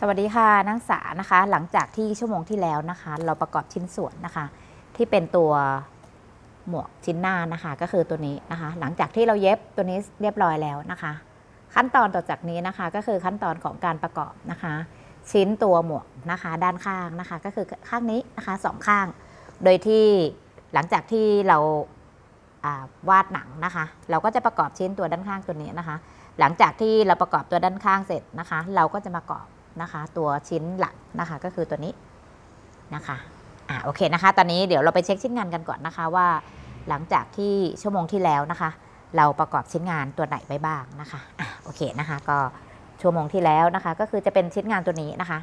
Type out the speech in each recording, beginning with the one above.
สวัสดีค่ะนักศึกษานะคะ หลังจากที่ชั่วโมงที่แล้วนะคะ เราประกอบชิ้นส่วนนะคะ ที่เป็นตัวหมวกชิ้นหน้านะคะ ก็คือตัวนี้นะคะ หลังจากที่เราเย็บตัวนี้เรียบร้อยแล้วนะคะ ขั้นตอนต่อจากนี้นะคะ ก็คือขั้นตอนของการประกอบนะคะ ชิ้นตัวหมวกนะคะ ด้านข้างนะคะ ก็คือข้างนี้นะคะสองข้าง โดยที่หลังจากที่เราอ่าวาดหนังนะคะ เราก็จะประกอบชิ้นตัวด้านข้างตัวนี้นะคะ หลังจากที่เราประกอบตัวด้านข้างเสร็จนะคะ เราก็จะมากรอบ นะคะ ตัวชิ้นหลังนะคะก็คือตัวนี้นะคะอ่าโอเคนะคะ ตอนนี้เดี๋ยวเราไปเช็คชิ้นงานกันก่อนนะคะว่า หลังจากที่ชั่วโมงที่แล้วนะคะ เราประกอบชิ้นงานตัวไหนไปบ้างนะคะอะโอเคนะคะก็ชั่วโมงที่แล้วนะคะ ก็คือจะเป็นชิ้นงานตัวนี้นะคะ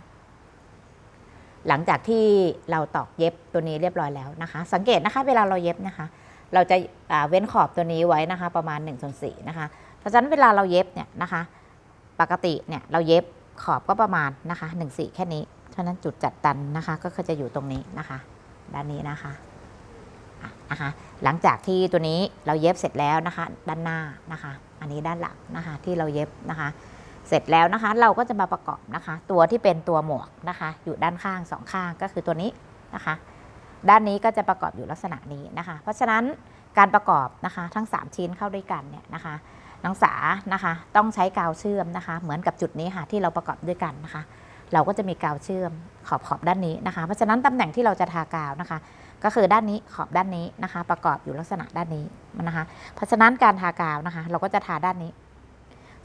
หลังจากที่เราตอกเย็บตัวนี้เรียบร้อยแล้วนะคะ สังเกตนะคะ เวลาเราเย็บนะคะ เราจะาเว้นขอบตัวนี้ไว้นะคะ ประมาณ1นส่วนสนะคะ เพราะฉะนั้นเวลาเราเย็บเนี่ยนะคะ ปกติเนี่ยเราเย็บ ขอบก็ประมาณนะคะ1นสี่แค่นี้เพรานั้นจุดจัดตันนะคะ ก็คือจะอยู่ตรงนี้นะคะ ด้านนี้นะคะอะนะคะ หลังจากที่ตัวนี้เราเย็บเสร็จแล้วนะคะ ด้านหน้านะคะ อันนี้ด้านหลังนะคะที่เราเย็บนะคะ เสร็จแล้วนะคะ เราก็จะมาประกอบนะคะ ตัวที่เป็นตัวหมวกนะคะ อยู่ด้านข้างสองข้างก็คือตัวนี้นะคะ ด้านนี้ก็จะประกอบอยู่ลักษณะนี้นะคะ เพราะฉะนั้นการประกอบนะคะ ทั้ง 3 ชิ้นเข้าด้วยกันเนี่ยนะคะ นักศึกษานะคะ ต้องใช้กาวเชื่อมนะคะ เหมือนกับจุดนี้ค่ะที่เราประกอบด้วยกันนะคะ เราก็จะมีกาวเชื่อมขอบขอบด้านนี้นะคะ เพราะฉะนั้นตำแหน่งที่เราจะทากาวนะคะ ก็คือด้านนี้ขอบด้านนี้นะคะ ประกอบอยู่ลักษณะด้านนี้นะคะ เพราะฉะนั้นการทากาวนะคะ เราก็จะทาด้านนี้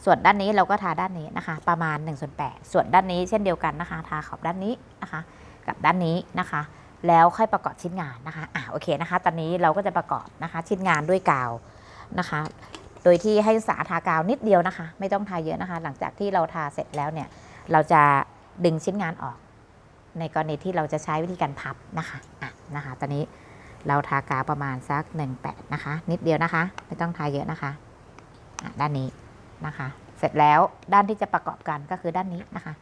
ส่วนด้านนี้เราก็ทาด้านนี้นะคะ ประมาณ1ส่วน8ส่วนด้านนี้เช่นเดียวกันนะคะ ทาขอบด้านนี้นะคะ กับด้านนี้นะคะแล้วค่อยประกอบชิ้นงานนะคะ อะโอเคนะคะ ตอนนี้เราก็จะประกอบนะคะชิ้นงานด้วยกาวนะคะ ดยที่ให้ศึกษาทากาวนิดเดียวนะคะ ไม่ต้องทาเยอะนะคะ หลังจากที่เราทาเสร็จแล้วเนี่ย เราจะดึงชิ้นงานออก ในกรณีที่เราจะใช้วิธีการพับนะคะอะนะคะ ตอนนี้เราทากาวประมาณสัก1 8นะคะ นิดเดียวนะคะ ไม่ต้องทาเยอะนะคะอะด้านนี้นะคะ เสร็จแล้วด้านที่จะประกอบกันก็คือด้านนี้นะคะ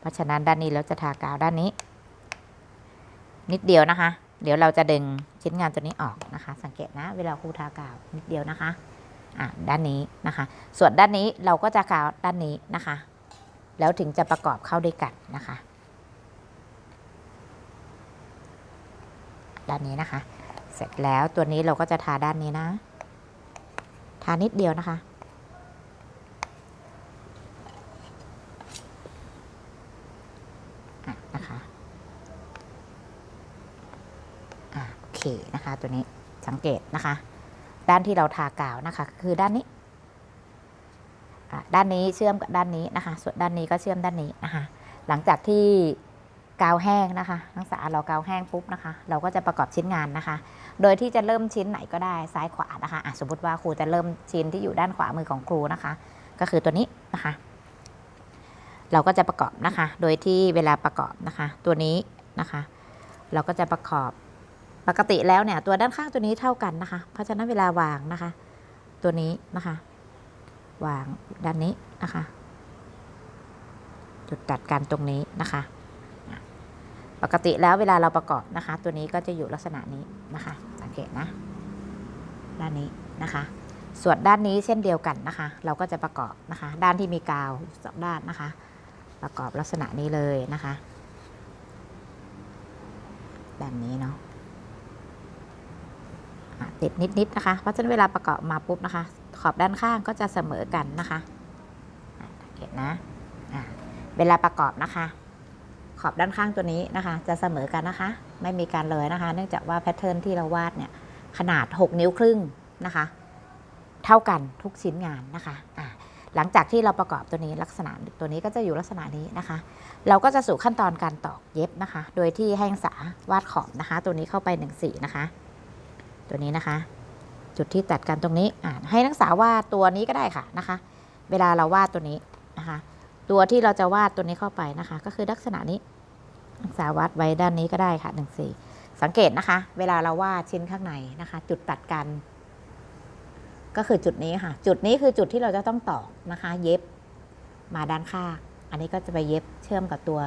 เพราะฉะนั้นด้านนี้เราจะทากาวด้านนี้ นิดเดียวนะคะ เดี๋ยวเราจะดึงชิ้นงานตัวนี้ออกนะคะ สังเกตนะ เวลาครูทากาวนิดเดียวนะคะ ด้านนี้นะคะ ส่วนด้านนี้เราก็จะกาวด้านนี้นะคะ แล้วถึงจะประกอบเข้าด้วยกันนะคะ ด้านนี้นะคะ เสร็จแล้วตัวนี้เราก็จะทาด้านนี้นะ ทานิดเดียวนะคะนะคะโอเคนะคะตัวนี้สังเกตนะคะ ด้านที่เราทากาวนะคะ คือด้านนี้ด้านนี้เชื่อมกับด้านนี้นะคะ ส่วนด้านนี้ก็เชื่อมด้านนี้นะคะ หลังจากที่กาวแห้งนะคะนักศึกษาเรากาวแห้งปุ๊บนะคะ เราก็จะประกอบชิ้นงานนะคะ โดยที่จะเริ่มชิ้นไหนก็ได้ซ้ายขวานะคะะสมมติว่าครูจะเริ่มชิ้นที่อยู่ด้านขวามือของครูนะคะ ก็คือตัวนี้นะคะ เราก็จะประกอบนะคะ โดยที่เวลาประกอบนะคะ ตัวนี้นะคะ เราก็จะประกอบ ปกติแล้วเนี่ยตัวด้านข้างตัวนี้เท่ากันนะคะ เพราะฉะนั้นเวลาวางนะคะ ตัวนี้นะคะ วางด้านนี้นะคะ จุดตัดกันตรงนี้นะคะ ปกติแล้วเวลาเราประกอบนะคะ ตัวนี้ก็จะอยู่ลักษณะนี้นะคะ สังเกตนะ ด้านนี้นะคะ ส่วนด้านนี้เช่นเดียวกันนะคะ เราก็จะประกอบนะคะ ด้านที่มีกาวสองด้านนะคะ ประกอบลักษณะนี้เลยนะคะ แบบนี้เนาะ ติดนิดๆนะคะเพราะฉะนั้นเวลาประกอบมาปุ๊บนะคะ ขอบด้านข้างก็จะเสมอกันนะคะเกตนะะเวลาประกอบนะคะ ขอบด้านข้างตัวนี้นะคะ จะเสมอกันนะคะ ไม่มีการเลยนะคะ เนื่องจากว่าแพทเทิร์นที่เราวาดเนี่ยขนาด 6 นิ้วครึ่งนะคะ เท่ากันทุกชิ้นงานนะคะะหลังจากที่เราประกอบตัวนี้ลักษณะตัวนี้ก็จะอยู่ลักษณะนี้นะคะ เราก็จะสู่ขั้นตอนการตอกเย็บนะคะ โดยที่ให้นักศึกษาวาดขอบนะคะ ตัวนี้เข้าไป1สีนะคะ ตัวนี้นะคะ จุดที่ตัดกันตรงนี้อ่าให้นักศึกษาวาดตัวนี้ก็ได้ค่ะนะคะ เวลาเราวาดตัวนี้นะคะ ตัวที่เราจะวาดตัวนี้เข้าไปนะคะ ก็คือลักษณะนี้นักศึกษาวาดไว้ด้านนี้ก็ได้ค่ะหนึ่งสี่สังเกตนะคะ เวลาเราวาดชิ้นข้างในนะคะ จุดตัดกัน ก็คือจุดนี้ค่ะ จุดนี้คือจุดที่เราจะต้องตอกนะคะ เย็บมาด้านข้างอันนี้ก็จะไปเย็บเชื่อมกับตัว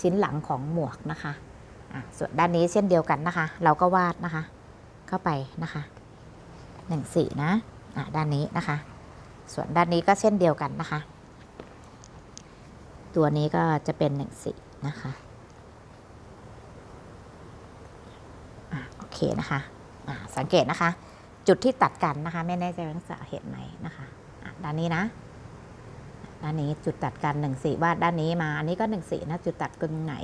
ชิ้นหลังของหมวกนะคะะส่วนด้านนี้เช่นเดียวกันนะคะ เราก็วาดนะคะ เข้าไปนะคะหนึ่งสี่นะอะด้านนี้นะคะ ส่วนด้านนี้ก็เช่นเดียวกันนะคะ ตัวนี้ก็จะเป็นหนึ่งสีนะคะอะโอเคนะคะอะสังเกตนะคะ จุดที่ตัดกันนะคะ ไม่แน่ใจว่านักศึกษาเห็นไหมนะคะอะด้านนี้นะด้านนี้จุดตัดกันหนึ่งสีว่าด้านนี้มา อันนี้ก็หนึ่งสีนะจุดตัดกันไหน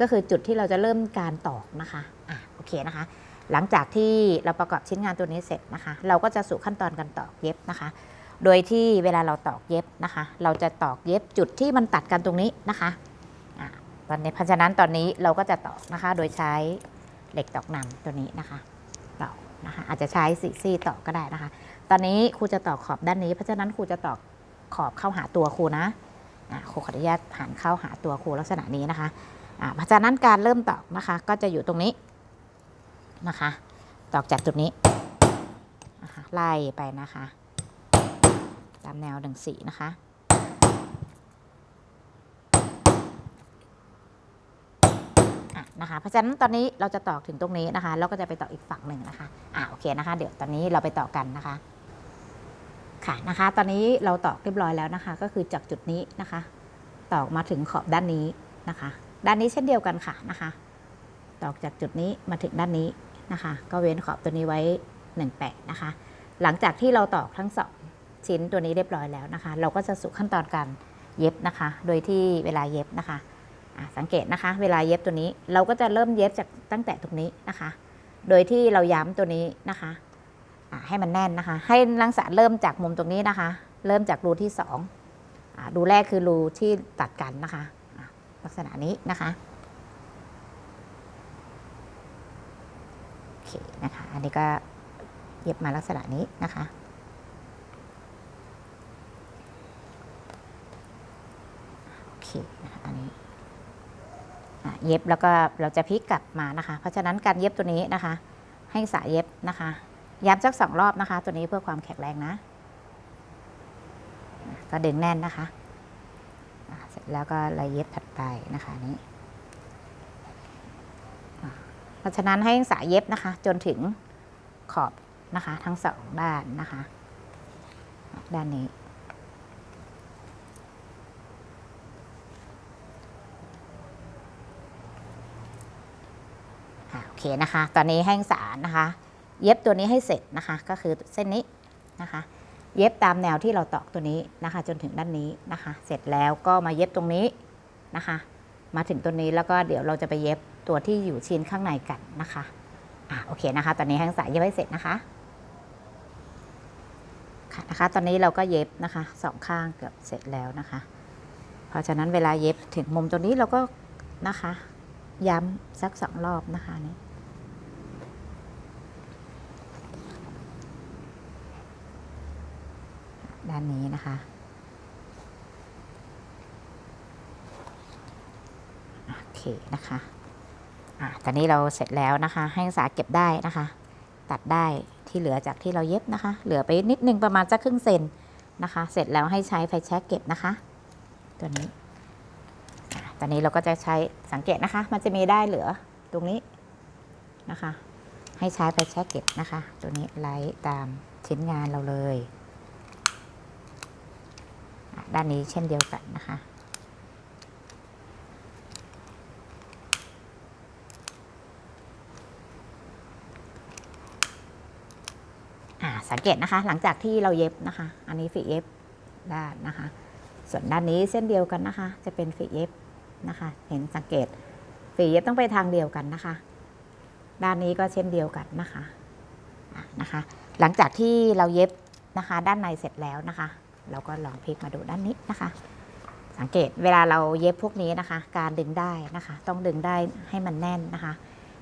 ก็คือจุดที่เราจะเริ่มการตอกนะคะอะโอเคนะคะ หลังจากที่เราประกอบชิ้นงานตัวนี้เสร็จนะคะ เราก็จะสู่ขั้นตอนการตอกเย็บนะคะ โดยที่เวลาเราตอกเย็บนะคะ เราจะตอกเย็บจุดที่มันตัดกันตรงนี้นะคะอะตอนนี้เพราะฉะนั้นตอนนี้เราก็จะตอกนะคะ โดยใช้เหล็กตอกนำตัวนี้นะคะตอกนะคะอาจจะใช้สีซี่ตอกก็ได้นะคะ ตอนนี้ครูจะตอกขอบด้านนี้ เพราะฉะนั้นครูจะตอกขอบเข้าหาตัวครูนะอะครูขออนุญาตหันเข้าหาตัวครูลักษณะนี้นะคะอะเพราะฉะนั้นการเริ่มตอกนะคะ ก็จะอยู่ตรงนี้ นะคะ ตอกจากจุดนี้นะคะไล่ไปนะคะ ตามแนวดังสีนะคะนะคะเพราะฉะนั้นตอนนี้เราจะตอกถึงตรงนี้นะคะ แล้วก็จะไปต่ออีกฝั่งหนึ่งนะคะอะโอเคนะคะ เดี๋ยวตอนนี้เราไปต่อกันนะคะ ค่ะนะคะ ตอนนี้เราตอกเรียบร้อยแล้วนะคะ ก็คือจากจุดนี้นะคะ ตอกมาถึงขอบด้านนี้นะคะ ด้านนี้เช่นเดียวกันค่ะนะคะ ตอกจากจุดนี้มาถึงด้านนี้ นะคะ ก็เว้นขอบตัวนี้ไว้1แปะนะคะ หลังจากที่เราตอกทั้งสองชิ้นตัวนี้เรียบร้อยแล้วนะคะ เราก็จะสู่ขั้นตอนการเย็บนะคะ โดยที่เวลาเย็บนะคะสังเกตนะคะ เวลาเย็บตัวนี้เราก็จะเริ่มเย็บจากตั้งแต่ตรงนี้นะคะ โดยที่เราย้ำตัวนี้นะคะให้มันแน่นนะคะ ให้ลังษาเริ่มจากมุมตรงนี้นะคะ เริ่มจากรูที่สองรูแรกคือรูที่ตัดกันนะคะ ลักษณะนี้นะคะ โอ เคนะคะ อันนี้ก็เย็บมาลักษณะนี้นะคะโอเคนะคะอันนี้เย็บแล้วก็เราจะพลิกกลับมานะคะ เพราะฉะนั้นการเย็บตัวนี้นะคะ ให้สายเย็บนะคะย้ำสักสองรอบนะคะ ตัวนี้เพื่อความแข็งแรงนะ ก็ดึงแน่นนะคะ เสร็จแล้วก็เลยเย็บถัดไปนะคะอันนี้ เพ ราะฉะนั้นให้สายเย็บนะคะ จนถึงขอบนะคะ ทั้งสองด้านนะคะ ด้านนี้ โอเคนะคะ ตอนนี้ให้สารนะคะ เย็บตัวนี้ให้เสร็จนะคะ ก็คือเส้นนี้นะคะ เย็บตามแนวที่เราตอกตัวนี้นะคะ จนถึงด้านนี้นะคะ เสร็จแล้วก็มาเย็บตรงนี้นะคะ มาถึงตัวนี้แล้วก็เดี๋ยวเราจะไปเย็บ ตัวที่อยู่ชิ้นข้างในกันนะคะอะโอเคนะคะ ตอนนี้ให้งสายเย็บให้เสร็จนะคะค่ะนะคะ ตอนนี้เราก็เย็บนะคะสองข้างเกือบเสร็จแล้วนะคะ เพราะฉะนั้นเวลาเย็บถึงมุมตัวนี้เราก็นะคะ ย้ำสักสองรอบนะคะนี่ด้านนี้นะคะโอเคนะคะ อะตอนนี้เราเสร็จแล้วนะคะ ให้นักศึกษาเก็บได้นะคะ ตัดได้ที่เหลือจากที่เราเย็บนะคะ เหลือไปนิดนึงประมาณสักครึ่งเซนนะคะ เสร็จแล้วให้ใช้ไฟแช็กเก็บนะคะ ตัวนี้อะตอนนี้เราก็จะใช้สังเกตนะคะ มันจะมีได้เหลือตรงนี้นะคะ ให้ใช้ไฟแช็กเก็บนะคะ ตัวนี้ไล่ตามชิ้นงานเราเลย ด้านนี้เช่นเดียวกันนะคะ สังเกตนะคะ หลังจากที่เราเย็บนะคะ อันนี้ฝีเย็บด้านนะคะ ส่วนด้านนี้เส้นเดียวกันนะคะ จะเป็นฝีเย็บนะคะ เห็นสังเกตฝีเย็บต้องไปทางเดียวกันนะคะ ด้านนี้ก็เช่นเดียวกันนะคะนะคะ หลังจากที่เราเย็บนะคะ ด้านในเสร็จแล้วนะคะ เราก็ลองพลิกมาดูด้านนี้นะคะ สังเกตเวลาเราเย็บพวกนี้นะคะ การดึงได้นะคะ ต้องดึงได้ให้มันแน่นนะคะ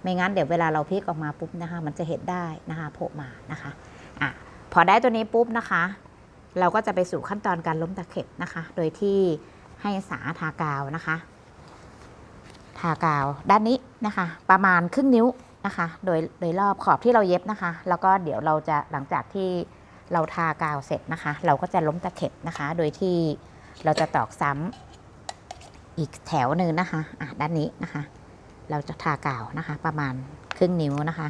ไม่งั้นเดี๋ยวเวลาเราพลิกออกมาปุ๊บนะคะ มันจะเห็นได้นะคะโผล่มานะคะ อะพอได้ตัวนี้ปุ๊บนะคะ เราก็จะไปสู่ขั้นตอนการล้มตะเข็บนะคะ โดยที่ให้สาทากาวนะคะ ทากาวด้านนี้นะคะ ประมาณครึ่งนิ้วนะคะ โดยโดยรอบขอบที่เราเย็บนะคะ แล้วก็เดี๋ยวเราจะหลังจากที่เราทากาวเสร็จนะคะ เราก็จะล้มตะเข็บนะคะ โดยที่เราจะตอกซ้ำอีกแถวหนึ่งนะคะอะด้านนี้นะคะ เราจะทากาวนะคะ ประมาณครึ่งนิ้วนะคะ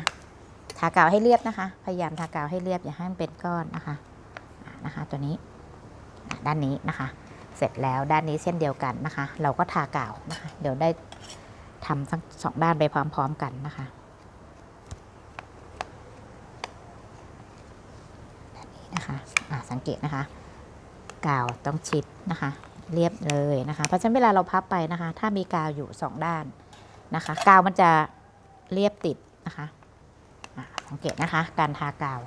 ทากาวให้เรียบนะคะ พยายามทากาวให้เรียบอย่าให้มันเป็นก้อนนะคะนะคะ ตัวนี้ด้านนี้นะคะ เสร็จแล้วด้านนี้เช่นเดียวกันนะคะ เราก็ทากาวนะคะ เดี๋ยวได้ทำทั้งสองด้านไปพร้อมๆกันนะคะนี้นะคะอะสังเกตนะคะ กาวต้องชิดนะคะ เรียบเลยนะคะ เพราะฉะนั้นเวลาเราพับไปนะคะ ถ้ามีกาวอยู่สองด้านนะคะ กาวมันจะเรียบติดนะคะ สังเกตนะคะการทากาว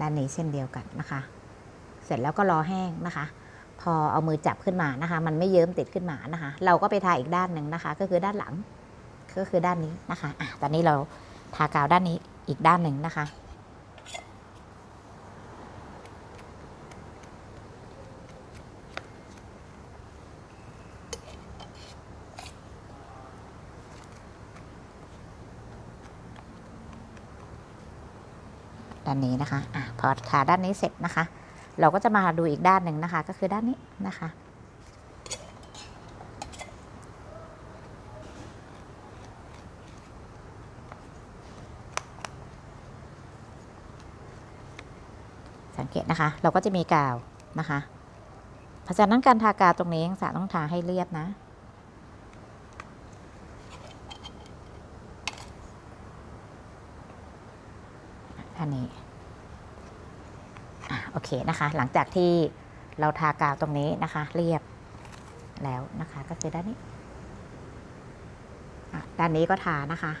ด้านนี้เช่นเดียวกันนะคะ เสร็จแล้วก็รอแห้งนะคะ พอเอามือจับขึ้นมานะคะ มันไม่เยิ้มติดขึ้นมานะคะ เราก็ไปทาอีกด้านหนึ่งนะคะ ก็คือด้านหลังก็คือด้านนี้นะคะอะตอนนี้เราทากาวด้านนี้อีกด้านหนึ่งนะคะ ด้านนี้นะคะอะพอทาด้านนี้เสร็จนะคะ เราก็จะมาดูอีกด้านหนึ่งนะคะ ก็คือด้านนี้นะคะ สังเกตนะคะ เราก็จะมีกาวนะคะเพราะฉะนั้นการทากาวตรงนี้ยังสาต้องทาให้เรียบนะ อันนี้อะโอ เคนะคะ หลังจากที่เราทากาวตรงนี้นะคะ เรียบแล้วนะคะ ก็คือด้านนี้ด้านนี้ก็ทานะคะ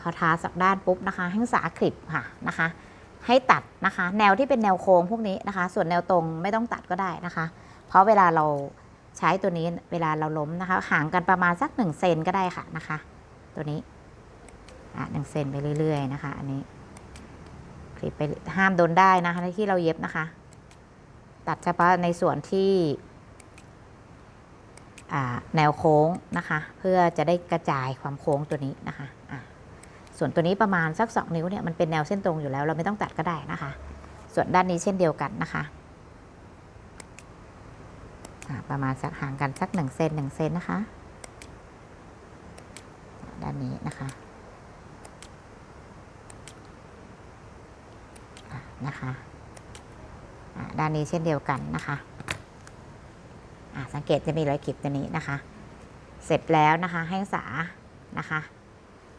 พอทาสักด้านปุ๊บนะคะให้สาคลิปค่ะนะคะ ให้ตัดนะคะ แนวที่เป็นแนวโค้งพวกนี้นะคะ ส่วนแนวตรงไม่ต้องตัดก็ได้นะคะ เพราะเวลาเราใช้ตัวนี้เวลาเราล้มนะคะ ห่างกันประมาณสักหนึ่งเซนก็ได้ค่ะนะคะ ตัวนี้อะหนึ่งเซนไปเรื่อยๆนะคะ อันนี้ ไปห้ามโดนได้นะคะในที่เราเย็บนะคะ ตัดเฉพาะในส่วนที่แนวโค้งนะคะ เพื่อจะได้กระจายความโค้งตัวนี้นะคะะส่วนตัวนี้ประมาณสักสองนิ้วเนี่ยมันเป็นแนวเส้นตรงอยู่แล้ว เราไม่ต้องตัดก็ได้นะคะ ส่วนด้านนี้เช่นเดียวกันนะคะะประมาณสักห่างกันสักหนึ่งเซนหนึ่งเซนนะคะ ด้านนี้นะคะ อะ นะคะด้านนี้เช่นเดียวกันนะคะสังเกตจะมีรอยขีดตัวนี้นะคะ เสร็จแล้วนะคะให้ศึกษานะคะ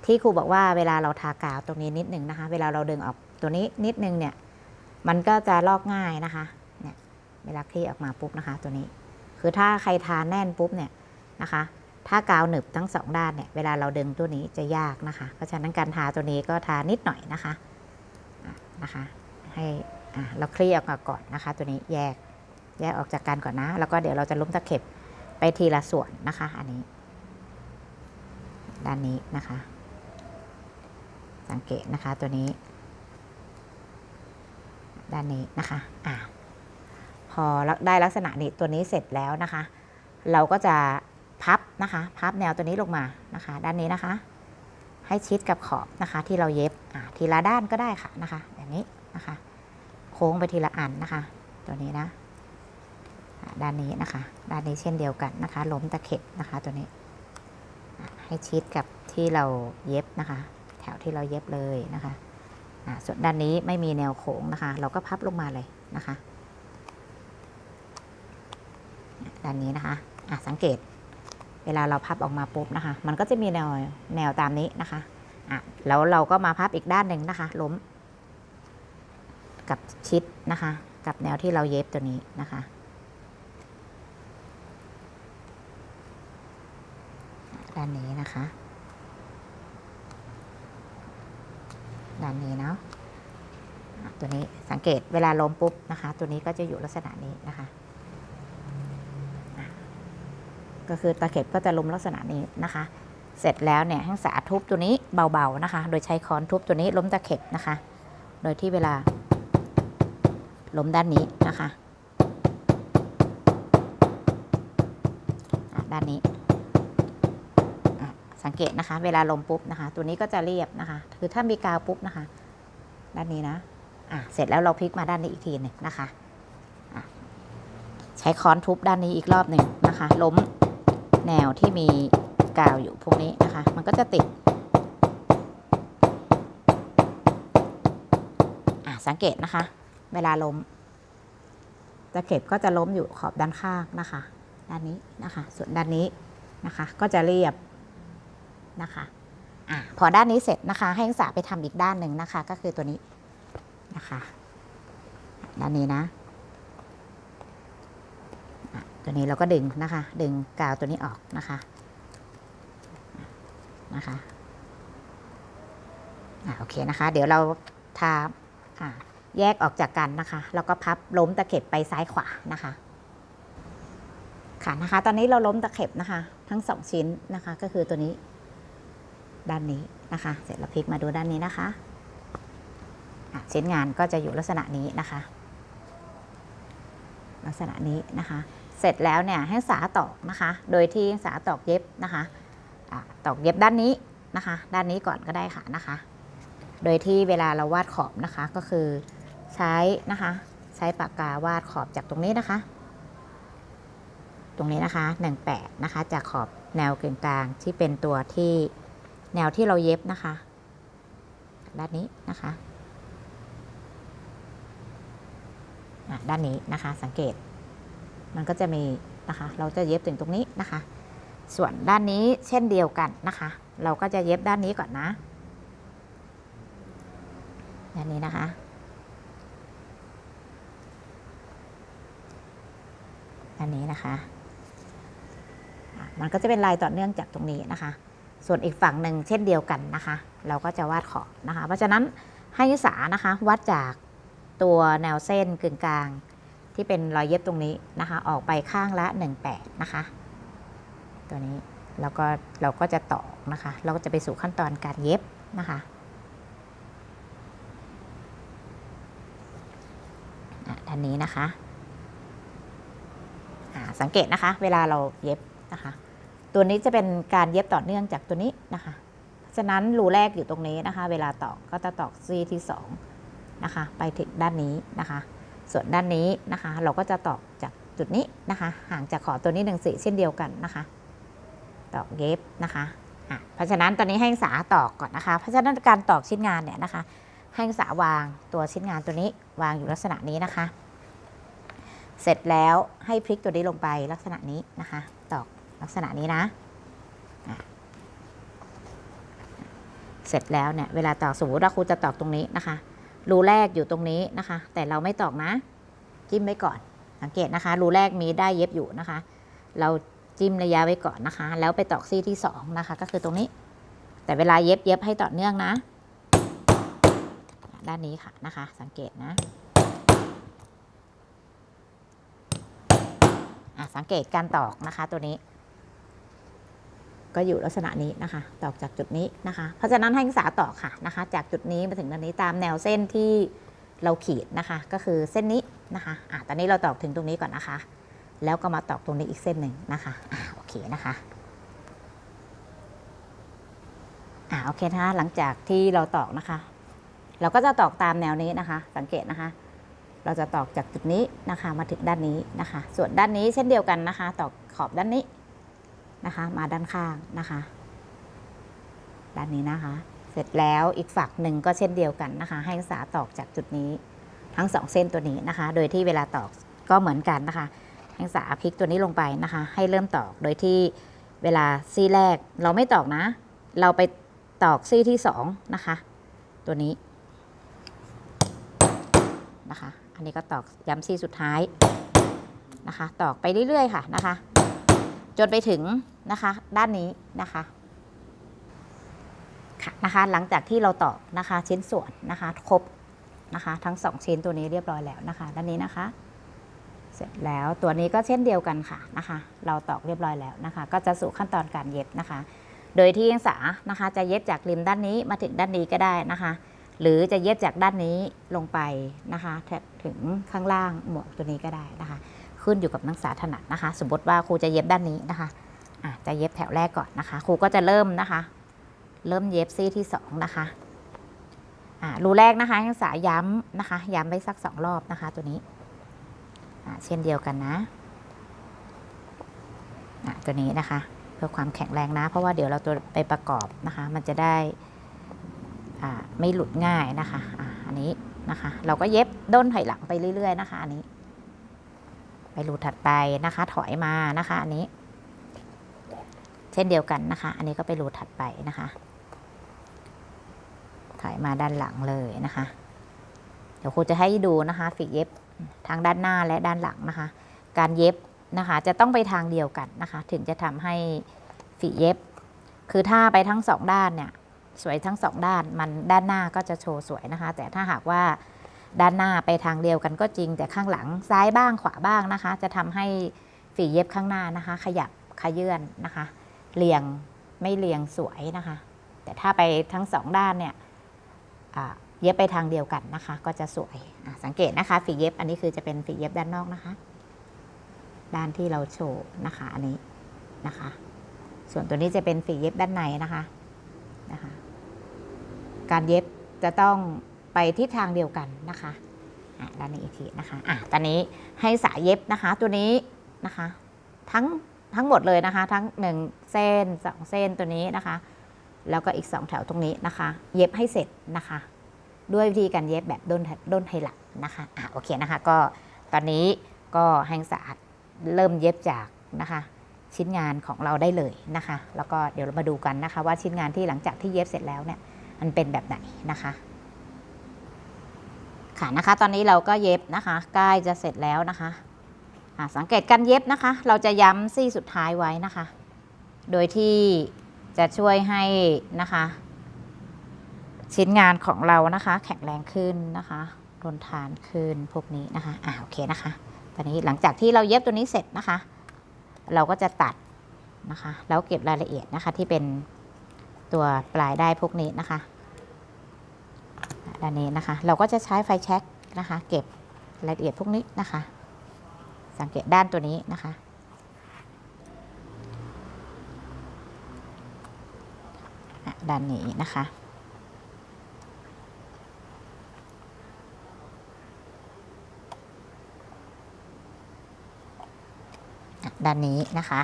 ที่ครูบอกว่าเวลาเราทากาวตรงนี้นิดหนึ่งนะคะ เวลาเราดึงออกตัวนี้นิดนึงเนี่ยมันก็จะลอกง่ายนะคะเนี่ยเวลาคลี่ออกมาปุ๊บนะคะ ตัวนี้ คือถ้าใครทาแน่นปุ๊บเนี่ยนะคะ ถ้ากาวหนึบทั้งสองด้านเนี่ยเวลาเราดึงตัวนี้จะยากนะคะ เพราะฉะนั้นการทาตัวนี้ก็ทานิดหน่อยนะคะนะคะ ให้เราคลี่ออกมาก่อนนะคะ ตัวนี้แยกแยกออกจากกันก่อนนะ แล้วก็เดี๋ยวเราจะล้มตะเข็บไปทีละส่วนนะคะ อันนี้ ด้านนี้นะคะ สังเกตนะคะตัวนี้ ด้านนี้นะคะอะพอได้ลักษณะนี้ตัวนี้เสร็จแล้วนะคะ เราก็จะพับนะคะ พับแนวตัวนี้ลงมานะคะ ด้านนี้นะคะ ให้ชิดกับขอบนะคะ ที่เราเย็บทีละด้านก็ได้ค่ะนะคะอย่างนี้ นะคะ โค้งไปทีละอันนะคะ ตัวนี้นะด้านนี้นะคะ ด้านนี้เช่นเดียวกันนะคะ ล้มตะเข็บนะคะตัวนี้ ให้ชิดกับที่เราเย็บนะคะ แถวที่เราเย็บเลยนะคะส่วนด้านนี้ไม่มีแนวโค้งนะคะ เราก็พับลงมาเลยนะคะ ด้านนี้นะคะะสังเกต เวลาเราพับออกมาปุ๊บนะคะ มันก็จะมีแนวแนวตามนี้นะคะะแล้วเราก็มาพับอีกด้านหนึ่งนะคะ ล้ม กับชิดนะคะ กับแนวที่เราเย็บตัวนี้นะคะ ด้านนี้นะคะ ด้านนี้เนาะตัวนี้สังเกตเวลาล้มปุ๊บนะคะ ตัวนี้ก็จะอยู่ลักษณะนี้นะคะอะก็คือตะเข็บก็จะล้มลักษณะนี้นะคะ เสร็จแล้วเนี่ยให้สาทุบตัวนี้เบาๆนะคะ โดยใช้ค้อนทุบตัวนี้ล้มตะเข็บนะคะ โดยที่เวลา ล้มด้านนี้นะคะด้านนี้ สังเกตนะคะ เวลาลมปุ๊บนะคะ ตัวนี้ก็จะเรียบนะคะ คือถ้ามีกาวปุ๊บนะคะ ด้านนี้นะะเสร็จแล้วเราพลิกมาด้านนี้อีกทีหนึ่งนะคะะใช้ค้อนทุบด้านนี้อีกรอบหนึ่งนะคะ ล้มแนวที่มีกาวอยู่พวกนี้นะคะ มันก็จะติดสังเกตนะคะ เวลาล้มตะเข็บก็จะล้มอยู่ขอบด้านข้างนะคะ ด้านนี้นะคะ ส่วนด้านนี้นะคะ ก็จะเรียบนะคะอะพอด้านนี้เสร็จนะคะ ให้นักศึกษาไปทำอีกด้านหนึ่งนะคะ ก็คือตัวนี้นะคะ ด้านนี้นะะตัวนี้เราก็ดึงนะคะ ดึงกาวตัวนี้ออกนะคะนะคะอะโอเคนะคะ เดี๋ยวเราทาอะ แยกออกจากกันนะคะ แล้วก็พับล้มตะเข็บไปซ้ายขวานะคะ ค่ะนะคะ ตอนนี้เราล้มตะเข็บนะคะ ทั้งสองชิ้นนะคะ ก็คือตัวนี้ด้านนี้นะคะ เสร็จแล้วพลิกมาดูด้านนี้นะคะชิ้นงานก็จะอยู่ลักษณะนี้นะคะ ลักษณะนี้นะคะ เสร็จแล้วเนี่ยให้สาตอกนะคะ โดยที่สาตอกเย็บนะคะอะตอกเย็บด้านนี้นะคะ ด้านนี้ก่อนก็ได้ค่ะนะคะ โดยที่เวลาเราวาดขอบนะคะก็คือ ใช้นะคะ ใช้ปากกาวาดขอบจากตรงนี้นะคะ ตรงนี้นะคะ18นะคะ จากขอบแนวกึ่งกลางที่เป็นตัวที่แนวที่เราเย็บนะคะด้านนี้นะคะอะด้านนี้นะคะ สังเกต มันก็จะมีนะคะ เราจะเย็บถึงตรงนี้นะคะ ส่วนด้านนี้เช่นเดียวกันนะคะ เราก็จะเย็บด้านนี้ก่อนนะ ด้านนี้นะคะ ด้านนี้นะคะมันก็จะเป็นลายต่อเนื่องจากตรงนี้นะคะ ส่วนอีกฝั่งหนึ่งเช่นเดียวกันนะคะ เราก็จะวาดขอบนะคะ เพราะฉะนั้นให้นิสานะคะวัดจากตัวแนวเส้นกึ่งกลาง ที่เป็นรอยเย็บตรงนี้นะคะ ออกไปข้างละ18นะคะ ตัวนี้แล้วก็เราก็จะตอกนะคะ เราก็จะไปสู่ขั้นตอนการเย็บนะคะอะด้านนี้นะคะ สังเกตนะคะ เวลาเราเย็บนะคะ ตัวนี้จะเป็นการเย็บต่อเนื่องจากตัวนี้นะคะฉะนั้นรูแรกอยู่ตรงนี้นะคะ เวลาตอกก็จะตอกซี่ที่2นะคะ ไปถึงด้านนี้นะคะ ส่วนด้านนี้นะคะ เราก็จะตอกจากจุดนี้นะคะ ห่างจากขอบตัวนี้หนึ่งสี่เช่นเดียวกันนะคะ ตอกเย็บนะคะะเพราะฉะนั้นตอนนี้ให้นักศึกษาตอกก่อนนะคะ เพราะฉะนั้นการตอกชิ้นงานเนี่ยนะคะ ให้นักศึกษาวางตัวชิ้นงานตัวนี้วางอยู่ลักษณะนี้นะคะ เสร็จแล้วให้พลิกตัวนี้ลงไปลักษณะนี้นะคะ ตอกลักษณะนี้นะอะเสร็จแล้วเนี่ยเวลาตอกสมมติว่าครูจะตอกตรงนี้นะคะ รูแรกอยู่ตรงนี้นะคะ แต่เราไม่ตอกนะ จิ้มไว้ก่อน สังเกตนะคะ รูแรกมีได้เย็บอยู่นะคะ เราจิ้มระยะไว้ก่อนนะคะ แล้วไปตอกซี่ที่สองนะคะ ก็คือตรงนี้ แต่เวลาเย็บเย็บให้ต่อเนื่องนะ ด้านนี้ค่ะนะคะ สังเกตนะอะ สังเกตการตอกนะคะตัวนี้ ก็อยู่ลักษณะนี้นะคะ ตอกจากจุดนี้นะคะ เพราะฉะนั้นให้นักศึกษาตอกค่ะนะคะ จากจุดนี้มาถึงด้านนี้ตามแนวเส้นที่เราขีดนะคะ ก็คือเส้นนี้นะคะอะตอนนี้เราตอกถึงตรงนี้ก่อนนะคะ แล้วก็มาตอกตรงนี้อีกเส้นหนึ่งนะคะอ่าโอเคนะคะอ่าโอเคนะคะหลังจากที่เราตอกนะคะ เราก็จะตอกตามแนวนี้นะคะ สังเกตนะคะ เราจะตอกจากจุดนี้นะคะมาถึงด้านนี้นะคะ ส่วนด้านนี้เช่นเดียวกันนะคะ ตอกขอบด้านนี้นะคะ มาด้านข้างนะคะ ด้านนี้นะคะ เสร็จแล้วอีกฝักหนึ่งก็เช่นเดียวกันนะคะ ให้นักศึกษาตอกจากจุดนี้ทั้งสองเส้นตัวนี้นะคะ โดยที่เวลาตอกก็เหมือนกันนะคะให้นักศึกษาพลิกตัวนี้ลงไปนะคะ ให้เริ่มตอกโดยที่เวลาซี่แรกเราไม่ตอกนะ เราไปตอกซี่ที่สองนะคะ ตัวนี้นะคะ อันนี้ก็ตอกย้ำซี่สุดท้ายนะคะ ตอกไปเรื่อยๆ ค่ะนะคะ จนไปถึงนะคะ ด้านนี้นะคะค่ะนะคะ หลังจากที่เราตอกนะคะชิ้นส่วนนะคะ ครบนะคะ ทั้งสองชิ้นตัวนี้เรียบร้อยแล้วนะคะ ด้านนี้นะคะ เสร็จแล้วตัวนี้ก็เช่นเดียวกันค่ะนะคะ เราตอกเรียบร้อยแล้วนะคะ ก็จะสู่ขั้นตอนการเย็บนะคะ โดยที่นักศึกษานะคะ จะเย็บจากริมด้านนี้มาถึงด้านนี้ก็ได้นะคะ หรือจะเย็บจากด้านนี้ลงไปนะคะถึงข้างล่างหมวกตัวนี้ก็ได้นะคะ ขึ้นอยู่กับนักศึกษาถนัดนะคะ สมมติว่าครูจะเย็บด้านนี้นะคะอะจะเย็บแถวแรกก่อนนะคะ ครูก็จะเริ่มนะคะ เริ่มเย็บซี่ที่สองนะคะรูแรกนะคะนักศึกษาย้ำนะคะ ย้ำไปสักสองรอบนะคะ ตัวนี้เช่นเดียวกันนะะตัวนี้นะคะ เพื่อความแข็งแรงนะ เพราะว่าเดี๋ยวเราตัวไปประกอบนะคะ มันจะได้ ไม่หลุดง่ายนะคะอะอันนี้นะคะ เราก็เย็บด้นถอยหลังไปเรื่อย ๆ นะคะ อันนี้ ไปรูถัดไปนะคะ ถอยมานะคะ อันนี้ เช่นเดียวกันนะคะ อันนี้ก็ไปรูถัดไปนะคะ ถอยมาด้านหลังเลยนะคะ เดี๋ยวครูจะให้ดูนะคะฝีเย็บทั้งด้านหน้าและด้านหลังนะคะ การเย็บนะคะ จะต้องไปทางเดียวกันนะคะ ถึงจะทำให้ฝีเย็บ คือถ้าไปทั้งสองด้านเนี่ย สวยทั้งสองด้าน มันด้านหน้าก็จะโชว์สวยนะคะ แต่ถ้าหากว่าด้านหน้าไปทางเดียวกันก็จริง แต่ข้างหลังซ้ายบ้างขวาบ้างนะคะ จะทำให้ฝีเย็บข้างหน้านะคะ ขยับขยื่นนะคะ เรียงไม่เรียงสวยนะคะ แต่ถ้าไปทั้งสองด้านเนี่ยเย็บไปทางเดียวกันนะคะ ก็จะสวยสังเกตนะคะ ฝีเย็บอันนี้คือจะเป็นฝีเย็บด้านนอกนะคะ ด้านที่เราโชว์นะคะอันนี้นะคะ ส่วนตัวนี้จะเป็นฝีเย็บด้านในนะคะนะคะ การเย็บจะต้องไปทิศทางเดียวกันนะคะอะด้านนี้อีกทีนะคะอะตอนนี้ให้สายเย็บนะคะ ตัวนี้นะคะ ทั้งทั้งหมดเลยนะคะ ทั้งหนึ่งเส้นสองเส้นตัวนี้นะคะ แล้วก็อีกสองแถวตรงนี้นะคะ เย็บให้เสร็จนะคะ ด้วยวิธีการเย็บแบบด้นด้นไทหลักนะคะอะโอเคนะคะ ก็ตอนนี้ก็แหงสะอาดเริ่มเย็บจากนะคะ ชิ้นงานของเราได้เลยนะคะ แล้วก็เดี๋ยวเรามาดูกันนะคะ ว่าชิ้นงานที่หลังจากที่เย็บเสร็จแล้วเนี่ย มันเป็นแบบไหนนะคะ ค่ะนะคะ ตอนนี้เราก็เย็บนะคะใกล้จะเสร็จแล้วนะคะะสังเกตการเย็บนะคะ เราจะย้ำซี่สุดท้ายไว้นะคะ โดยที่จะช่วยให้นะคะ ชิ้นงานของเรานะคะ แข็งแรงขึ้นนะคะทนทานขึ้นพวกนี้นะคะอ่าโอเคนะคะ ตอนนี้หลังจากที่เราเย็บตัวนี้เสร็จนะคะ เราก็จะตัดนะคะ แล้วเก็บรายละเอียดนะคะที่เป็นตัวปลายได้พวกนี้นะคะ ด้านนี้นะคะ เราก็จะใช้ไฟแช็กนะคะ เก็บรายละเอียดพวกนี้นะคะ สังเกตด้านตัวนี้นะคะ ด้านนี้นะคะอะด้านนี้นะคะ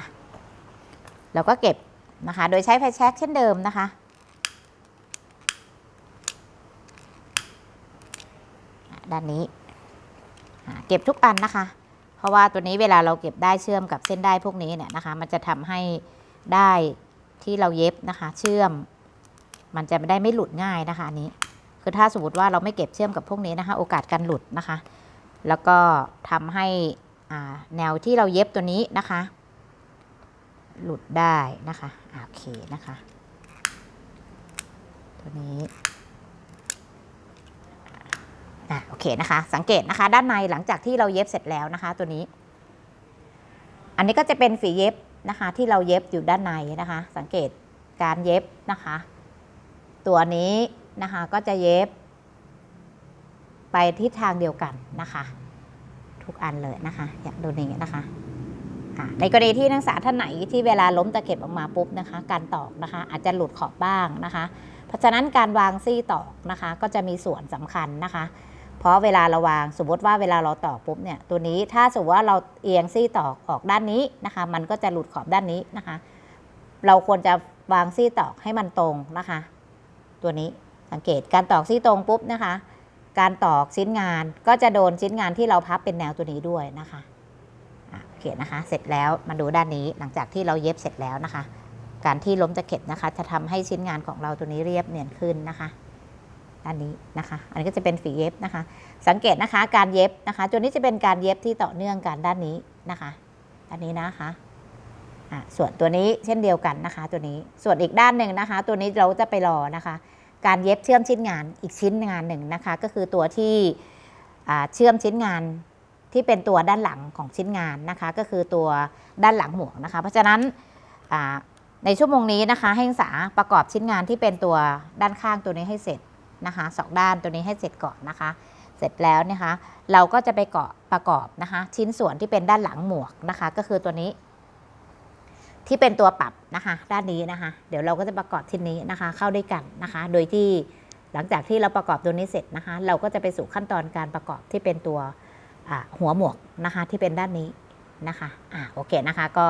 เราก็เก็บนะคะ โดยใช้ไฟแช็กเช่นเดิมนะคะ ด้านนี้ เก็บทุกอันนะคะ เพราะว่าตัวนี้เวลาเราเก็บได้เชื่อมกับเส้นได้พวกนี้เนี่ยนะคะ มันจะทำให้ได้ที่เราเย็บนะคะ เชื่อม มันจะไม่ได้ไม่หลุดง่ายนะคะอันนี้คือถ้าสมมติว่าเราไม่เก็บเชื่อมกับพวกนี้นะคะ โอกาสการหลุดนะคะ แล้วก็ทำให้แนวที่เราเย็บตัวนี้นะคะ หลุดได้นะคะโอเคนะคะ ตัวนี้ อะโอเคนะคะ สังเกตนะคะ ด้านในหลังจากที่เราเย็บเสร็จแล้วนะคะ ตัวนี้ อันนี้ก็จะเป็นฝีเย็บนะคะ ที่เราเย็บอยู่ด้านในนะคะ สังเกตการเย็บนะคะ ตัวนี้นะคะก็จะเย็บ ไปทิศทางเดียวกันนะคะ ทุกอันเลยนะคะ อย่างดูนี้นะคะในกรณีที่นักศึกษาท่านไหนที่เวลาล้มตะเข็บออกมาปุ๊บนะคะ การตอกนะคะ อาจจะหลุดขอบบ้างนะคะ เพราะฉะนั้นการวางซี่ตอกนะคะ ก็จะมีส่วนสำคัญนะคะ เพราะเวลาเราวางสมมติว่าเวลาเราตอกปุ๊บเนี่ยตัวนี้ถ้าสมมติว่าเราเอียงซี่ตอกออกด้านนี้นะคะ มันก็จะหลุดขอบด้านนี้นะคะ เราควรจะวางซี่ตอกให้มันตรงนะคะ ตัวนี้สังเกตการตอกซี่ตรงปุ๊บนะคะ การตอกชิ้นงานก็จะโดนชิ้นงานที่เราพับเป็นแนวตัวนี้ด้วยนะคะอะโอเคนะคะ เสร็จแล้วมาดูด้านนี้หลังจากที่เราเย็บเสร็จแล้วนะคะ การที่ล้มตะเข็บนะคะ จะทำให้ชิ้นงานของเราตัวนี้เรียบเนียนขึ้นนะคะ ด้านนี้นะคะ อันนี้ก็จะเป็นฝีเย็บนะคะ สังเกตนะคะการเย็บนะคะตัวนี้จะเป็นการเย็บที่ต่อเนื่องกันด้านนี้นะคะด้านนี้นะคะอะส่วนตัวนี้เช่นเดียวกันนะคะ ตัวนี้ส่วนอีกด้านหนึ่งนะคะ ตัวนี้เราจะไปรอนะคะ การเย็บเชื่อมชิ้นงานอีกชิ้นงานหนึ่งนะคะ ก็คือตัวที่เชื่อมชิ้นงานที่เป็นตัวด้านหลังของชิ้นงานนะคะ ก็คือตัวด้านหลังหมวกนะคะ เพราะฉะนั้นในชั่วโมงนี้นะคะ ให้ศึกษาประกอบชิ้นงานที่เป็นตัวด้านข้างตัวนี้ให้เสร็จ นะคะสองด้านตัวนี้ให้เสร็จก่อนนะคะ เสร็จแล้วนะคะเราก็จะไปเกาะประกอบนะคะ ชิ้นส่วนที่เป็นด้านหลังหมวกนะคะ ก็คือตัวนี้ ที่เป็นตัวปรับนะคะ ด้านนี้นะคะ เดี๋ยวเราก็จะประกอบชิ้นนี้นะคะ เข้าด้วยกันนะคะ โดยที่หลังจากที่เราประกอบตัวนี้เสร็จนะคะ เราก็จะไปสู่ขั้นตอนการประกอบที่เป็นตัวหัวหมวกนะคะ ที่เป็นด้านนี้นะคะอ่าโอเคนะคะ ก็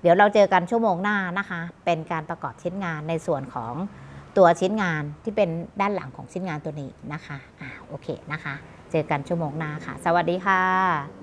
เดี๋ยวเราเจอกันชั่วโมงหน้านะคะ เป็นการประกอบชิ้นงานในส่วนของ ตัวชิ้นงานที่เป็นด้านหลังของชิ้นงานตัวนี้นะคะอ่าโอเคนะคะ เจอกันชั่วโมงหน้าค่ะ สวัสดีค่ะ